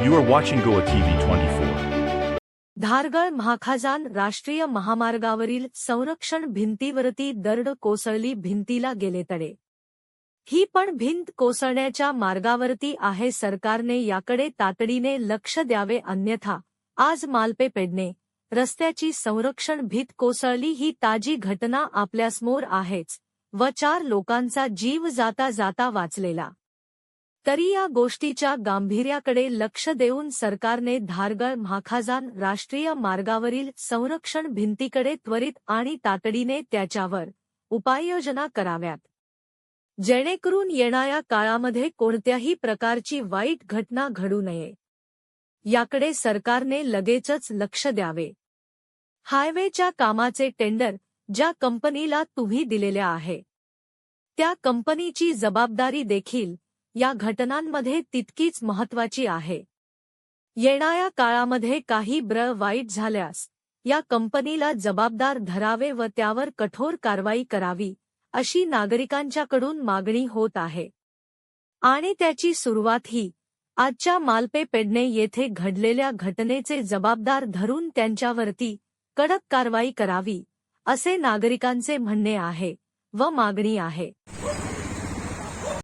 You are watching Goa TV 24. Dhargal Mahakhajan राष्ट्रीय महामार्गावरील संरक्षण भिंतीवरती दरड कोसळली भिंतीला गेले तडे. ही पण भिंत कोसळण्याच्या मार्गावरती आहे सरकारने याकडे तातडीने लक्ष द्यावे अन्यथा आज मालपे पेडणे. रस्त्याची संरक्षण भीत कोसळली ही ताजी घटना आपल्यासमोर आहेच. व चार लोकांचा जीव जाता जाता वाचलेला. तरी या गोष्टीच्या गांभीर्याकडे लक्ष देऊन सरकारने धारगळ महाखाजान राष्ट्रीय मार्गावरील संरक्षण भिंतीकडे त्वरित आणि तातडीने त्याच्यावर उपाययोजना कराव्यात. जेणेकरून येणाऱ्या काळामध्ये कोणत्याही प्रकारची वाईट घटना घडू नये. याकडे सरकारने लगेचच लक्ष द्यावे. हायवेच्या कामाचे टेंडर ज्या कंपनीला तुम्ही दिलेल्या आहे. त्या कंपनीची जबाबदारी देखील या घटनांमध्ये तितकीच महत्वाची आहे. येणाऱ्या काळामध्ये काही ब्र वाईट झाल्यास या कंपनीला जबाबदार धरावे व त्यावर कठोर कारवाई करावी अशी नागरिकांच्याकडून मागणी होत आहे. आणि त्याची सुरुवात ही आजच्या मालपे पेडणे येथे घडलेल्या घटनेचे जबाबदार धरून त्यांच्यावरती कडक कारवाई करावी असे नागरिकांचे म्हणणे आहे व मागणी आहे.